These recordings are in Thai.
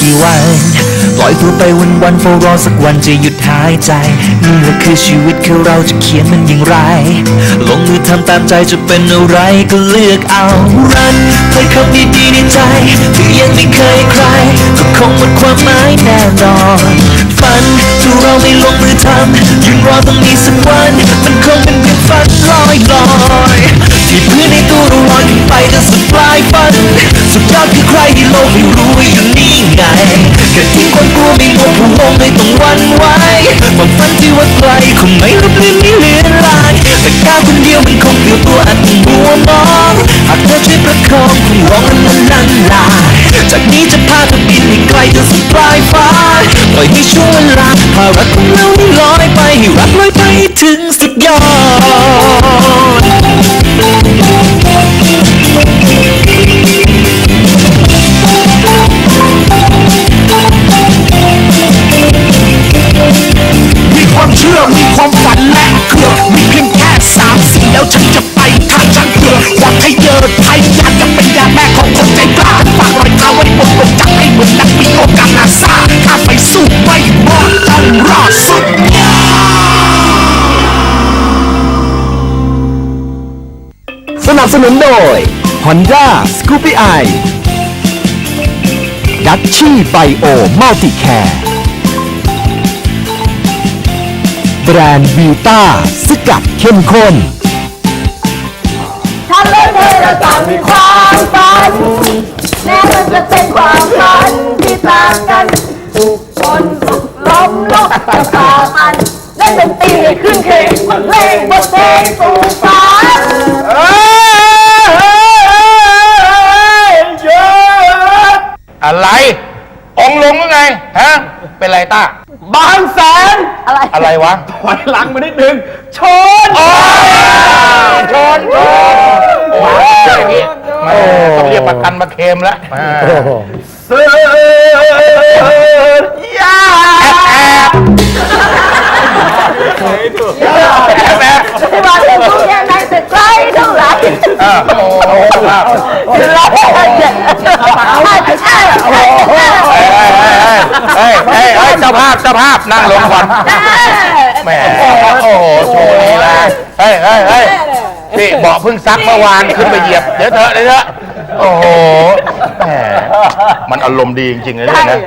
กี่วัน ปล่อยตัวไปวันวันๆเฝ้ารอสักวันจะหยุดหายใจ นี่แหละคือชีวิตคือเราจะเขียนมันอย่างไร ลงมือทำตามใจจะเป็นอะไรก็เลือกเอารันเพลงคำดีๆในใจที่ยังไม่เคยใคร ก็คงหมดความหมายแน่นอนฝันถ้าเราไม่ลงมือทำยังรอต้องมีสักวัน มันคงเป็นเพียงฝันลอยลอย ๆที่พื้นในตัวเราลอยขึ้นไปจนสุดปลายฝัน สุดยอดคือใครที่โลกไม่รู้อยู่นี่ไงแค่ทิ้งความกลัวไม่หมดผู้ลงไม่ต้องวันไหวความฝันที่ว่าไกลคงไม่ลบเลือนไม่เลือนลางแต่ก้าวคนเดียวมันคงเปลี่ยวตัวอาจต้องมัวมองหากเธอช่วยประคองคงร้องนั้นมันลันลาจากนี้จะพาเธอบินให้ไกลจนสุดปลายฟ้าปล่อยให้ช่วงเวลาพารักของเราได้ลอยไปให้รักลอยไปถึงสุดยอด สนับสนุนโดย Honda Scoopy i ดัชชี่ไบโอมัลติแคร์แบรนด์วิวต้าสกัดเข้มข้นฉันและเธอเราต่างมีความฝันแม้มันจะเป็นความฝันที่ต่างกันทุกคนสุขล้มลุกจะฝ่ามันเล่นดนตรีให้ขึ้นเพลงบรรเลงบทเพลงสู ต้า บางแสน อะไร อะไรวะถอยหลังมานิดนึงชนชนชนโอ้ยอย่างนี้แม่ต้องเรียกประกันมาเคลมแล้วอ่าเสือยาแม่ที่ว่าเรื่องทุกอย่างในแต่ไกลเท่าไหร่ อ่าโอ้โหเจ้าจะใช่เฮ้ยเฮ้ยเฮ้ยเฮ้ยเจ้าภาพเจ้าภาพนั่งลงก่อนแหมโอ้โหโชว์ลีลาเฮ้ยเฮ้ยเฮ้ยนี่เบาะเพิ่งซักเมื่อวานขึ้นไปเหยียบเดี๋ยวเถอะเดี๋ยวเถอะโอ้โหแหมมันอารมณ์ดีจริงๆเลยเนี่ยนะ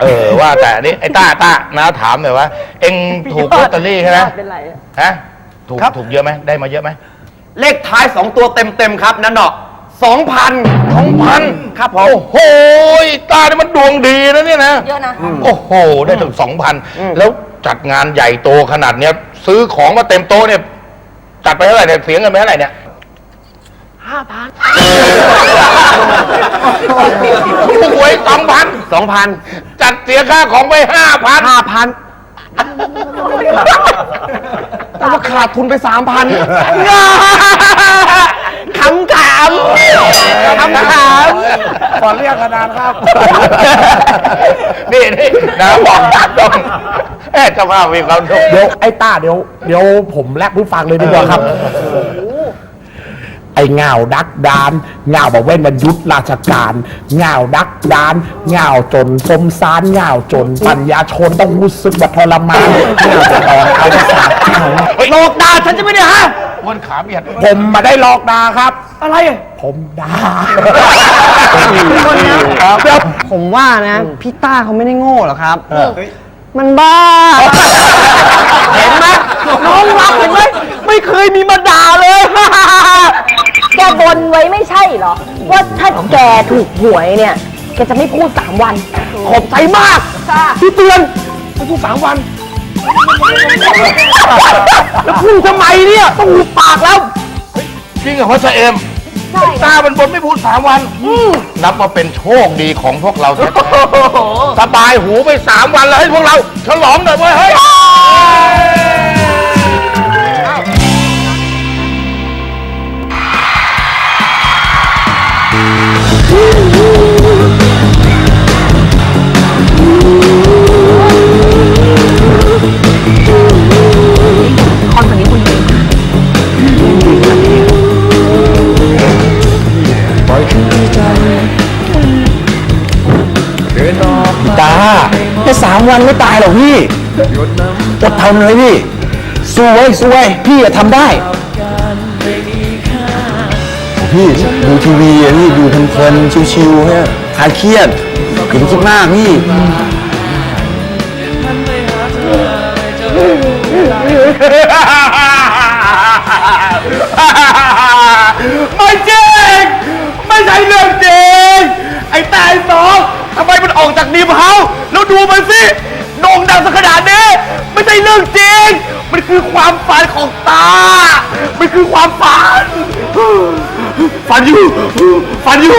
เออว่าแต่นี่ไอ้ต้าต้านะถามหน่อยว่า เอ็งถูกลอตเตอรี่ใช่ไหมเป็นไรฮะถูกถูกเยอะไหมได้มาเยอะไหม เลขท้ายสองตัวเต็มเต็มๆครับนั่นเนาะสองพันสองพันครับผม โอ้โหต้านี่มันดวงดีนะเนี่ยนะเยอะนะ โอ้โห ได้ถึงสองพันแล้วจัดงานใหญ่โตขนาดเนี้ยซื้อของมาเต็มโต๊ะเนี่ย จัดไปเท่าไหร่เนี่ยเสียเงินไปเท่าไหร่เนี่ยห้าพันถูกหวยสองพันสองพันจัดเสียค่าของไปห้าพันห้าพันแต่ว่า ขาดทุนไปสามพันขำขำขำขำขอเรียกขนาดครับ นี่นี่นะบอกต้องแอบเจะมาพมีความสุขเดี๋ยวไอ้ต้าเดี๋ยว เดี๋ยวผมแลกผู้ฟังเลยดีกว่าครับ ไอ้เงาดักดานเงาบอกเว้นมันยุทธราชการเงาดักดานเงาจนสมสารเงาจนปัญญาชนต้องรู้สึกว่าทรมานเงาจะอ่อนเอาสาดเงาโลกดาฉันจะไม่ได้ฮะวันขาเบียดผมมาได้หลอกดาครับ อะไร ผมด่าผมว่านะ พี่ต้าเขาไม่ได้โง่หรอกครับ มันบ้า เห็นไหมน้องรักเห็นไหมไม่เคยมีมาด่าเลยแก บนไว้ไม่ใช่เหรอ ว่าถ้าแกถูกหวยเนี่ย แกจะไม่พูดสามวัน ขอบใจมากค่ะที่เตือนไม่พูดสามวัน แล้วพูดทำไมเนี่ยต้องหูปากแล้วจริงเหรอพ่อเจเอ็มใช่ตามันบนไม่พูดสามวันนับว่าเป็นโชคดีของพวกเราแท้ๆสบายหูไปสามวันแล้วให้พวกเรา ฉลองหน่อยเว้ยเฮ้ย คนคนนี้คุณจเาแค่สามวันไม่ตายหรอกพี่หยดำอดทนเลยพี่ สู้ไว้สู้ไว้พี่จะทำได้ พี่ดูทีวีอะพี่ดูเพลินๆชิวๆเนี่ยคลายเครียดอย่าไปคิดมากพี่ ไม่จริงไม่ใช่เรื่องจริงไอ้ตายสองทำไมมันออกจากดีมเฮาส์แล้วดูมันสิโด่งดังสักขนาดนี้ไม่ใช่เรื่องจริง มันคือความฝันของตา มันคือความฝัน ฝันอยู่ฝันอยู่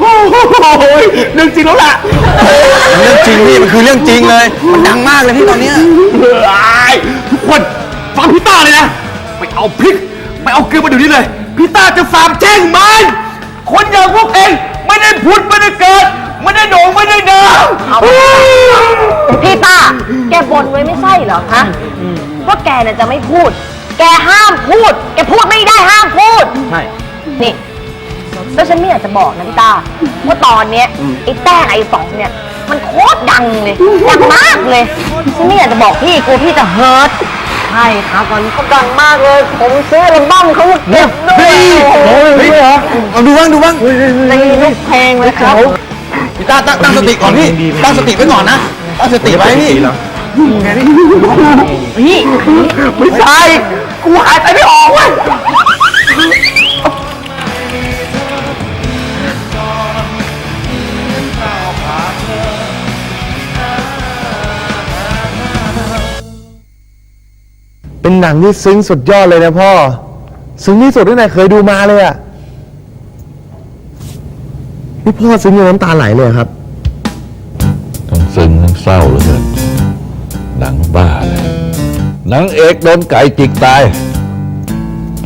โอ้ยเรื่องจริงแล้วล่ะเรื่องจริงพี่มันคือเรื่องจริงเลย มันดังมากเลยพี่ตอนเนี้ยไอ้ทุกคนฟังพี่ต้าเลยนะไปเอาพริกไปเอาเกลือมาเดี๋ยวนี้เลยพี่ต้าจะสาบแช่งมันคนอย่างพวกเองไม่ได้พุดไม่ได้เกิดไม่ได้โด่งไม่ได้ดังพี่ต้าแกบ่นไว้ไม่ใช่เหรอฮะว่าแกเนี่ยจะไม่พูด แกห้ามพูด แกพูดไม่ได้ห้ามพูดใช่ นี่แล้วฉันไม่อยากจะบอกนะพี่ต้าว่าตอนเนี้ยไอ้แต้งไอ้สองเนี่ย มันโคตรดังเลยดังมากเลยฉันไม่อยากจะบอกพี่กลัวพี่จะเฮิร์ตใช่ครับตอนนี้เขาดังมากเลย ผมซื้ออัลบั้มเขามาเก็บด้วยโอ้โหเอาดูบ้างดูบ้างในทุกเพลงเลยครับพี่ต้าตั้งตั้งสติก่อนพี่ตั้งสติไว้ก่อนนะตั้งสติไว้พี่พี่ไม่ใช่กูหายใจไม่ออกเว้ย เป็นหนังที่ซึ้งสุดยอดเลยนะพ่อ ซึ้งที่สุดที่ไหนเคยดูมาเลยอะนี่พ่อซึ้งจนน้ำตาไหลเลยอะครับ ทั้งซึ้งทั้งเศร้าเหลือเกินหนังบ้าเลยหนังเอกโดนไก่จิกตาย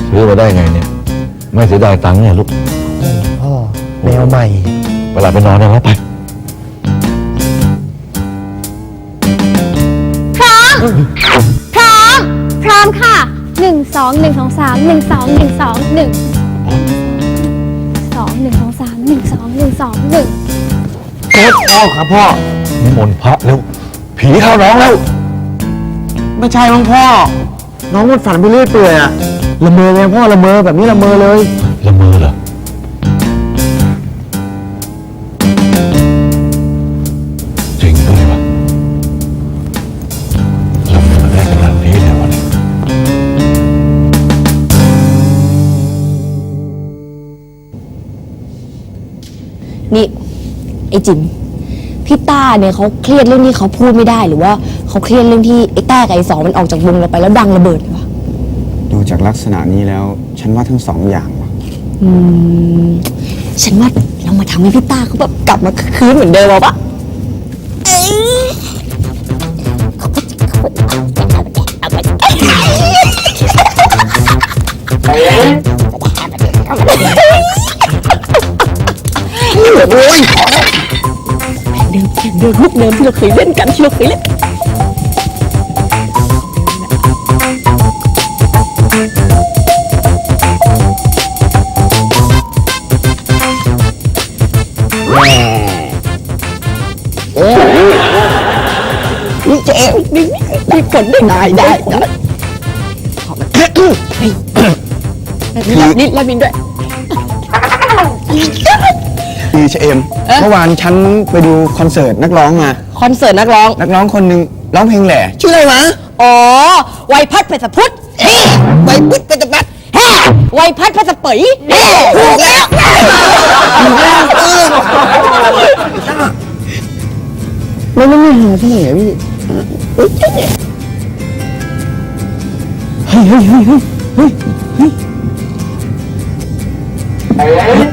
ซื้อมาได้ไงเนี่ย ไม่เสียดายตังค์เนี่ยลูก พ่อแนวใหม่ เวลาไปนอนได้แล้วไป องหนึ่งสองสามหนึ่งสองหนึ่งสองหนึ่งสองหนึ่งสองสามหนึ่งสองหนึ่งสองหนึ่งโค้ดพ่อครับพ่อนิมนต์พระแล้วผีเข้าน้องแล้ว ไม่ใช่มั้งพ่อ น้องมันฝันไปเรื่อยเปื่อยอะละเมอไงพ่อละเมอแบบนี้ละเมอเลย ละเมอเหรอ ไอ้จิมพี่ต้าเนี่ยเขาเครียดเรื่องที่เขาพูดไม่ได้หรือว่าเขาเครียดเรื่องที่ไอ้แต้กับไอ้สองมันออกจากวงเราไปแล้วดังระเบิดเลยวะดูจากลักษณะนี้แล้ว ฉันว่าทั้งสองอย่างว่ะอืม ฉันว่าเรามาทำให้พี่ต้าเขาแบบกลับมาคืนเหมือนเดิมเอาปะ เดิมลูกเดิมที่เราเคยเล่นกันที่เราเคยเล่นนี่เจ๊นี่ได้ผลได้ได้ได้ได้ขอมันเฮ้ยนี่แล้วบินด้วยคือเชเอมเมื่อวานฉันไปดูคอนเสิร์ตนักร้องมา คอนเสิร์ตนักร้อง นักร้องคนหนึ่งร้องเพลงแหล่ ชื่ออะไรวะอ๋อไวยพัดเพชรพุทธเฮ้ไวยพุทธเพชรพัดแฮ่ไวยพัดเพชรเป๋ยเฮ้ถูกแล้วถูกแล้วเออไม่ไม่ไม่หาที่ไหนอะพี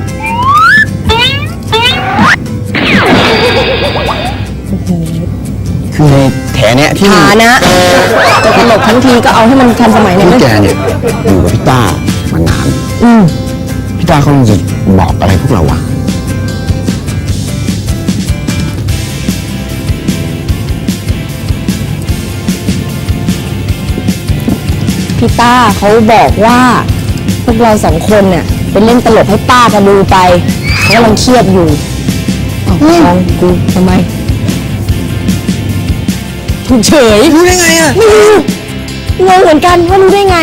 ่ คือในแถเนี้ยที่ฐานะจะตลกทั้งทีก็เอาให้มันทันสมัยหน่อยที่นะแกเนี่ยอยู่กับพี่ต้ามานานอืมพี่ต้าเขาคงจะบอกอะไรพวกเราวะพี่ต้าเขาบอกว่าพวกเราสองคนเนี่ยเป็นเล่นตลกให้ป้ากันดูไปเขากำลังเครียดอยู่อ้าวมองกูทำไม ถูกเฉยรู้ได้ไงอะไม่รู้งงเหมือนกันว่ารู้ได้ไง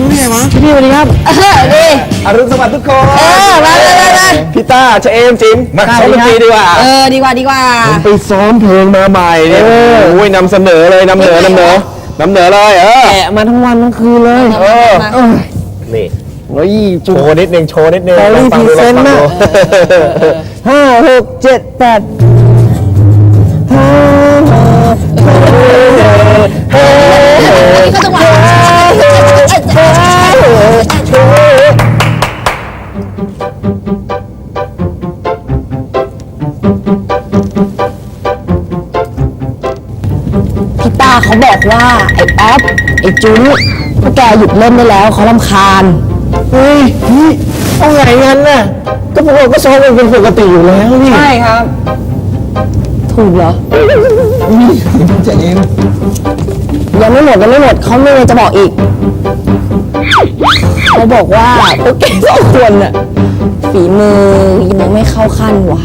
รู้ได้ไงวะพี่สวัสดีครับเออดีอรุณสวัสดิ์ทุกคนเออมาเลยมาเลยพี่ต้าเชเอมจิมมาซ้อมดนตรีดีกว่าเออดีกว่าดีกว่าไปซ้อมเพลงมาใหม่เนี่ยโอ้ยนำเสนอเลยนำเหนอนำเหนอนำเหนอเลยเออแกะมาทั้งวันทั้งคืนเลยเออมานี่โอ้ยโชว์นิดนึงโชว์นิดนึงตอรี่ลองฟังดูพรีเซนต์ลองฟังนะดูห้าหกเจ็ดแปด ก็จังหวะพี่ตาเขาบอกว่า ไอ้แอปไอ้จุ้นพวกแกหยุดเล่นได้แล้วเขาลำคาญ เฮ้ยพี่เอาไงงั้นน่ะ ก็พวกเราก็ซ้อมกันเป็นปกติอยู่แล้วนี่ ใช่ครับ ถูกเหรอ เชเอมยังไม่หมดยังไม่หมดเขาไม่เลยจะบอกอีกเขาบอกว่าพวกแกสองคนน่ะฝีมือยังไม่เข้าขั้นว่ะ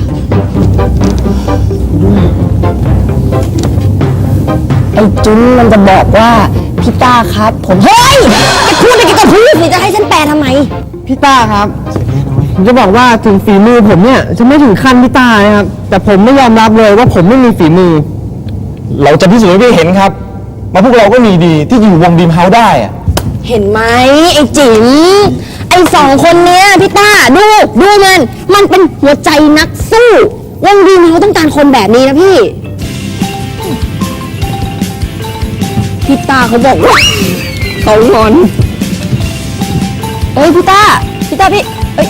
ไอ้จุ้นมันจะบอกว่าพี่ต้าครับ ผมเฮ้ยแกพูดอะไรแกก็พูดสิจะให้ฉันแปลทำไมพี่ต้าครับผมจะบอกว่าถึงฝีมือผมเนี่ยจะไม่ถึงขั้นพี่ต้านะครับแต่ผมไม่ยอมรับเลยว่าผมไม่มีฝีมือ เราจะพิสูจน์ให้พี่เห็นครับว่าพวกเราก็มีดีที่อยู่วงดีมเฮาส์ได้อะเห็นไหมไอ้จิ๋มไอ้สองคนเนี้ยพี่ต้าดูดูมัน มันเป็นหัวใจนักสู้วงดีมเขาต้องการคนแบบนี้นะพี่พี่ต้าเขาบอกว่าเขางอนเอ้ยพี่ต้าพี่ต้าพี่เอ้ย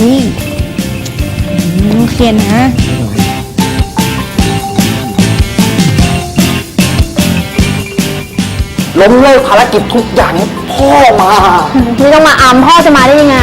นี่อืมเคลียร์นะ ล้มเลิกภารกิจทุกอย่างให้พ่อมา ไม่ต้องมาอำพ่อจะมาได้ยังไง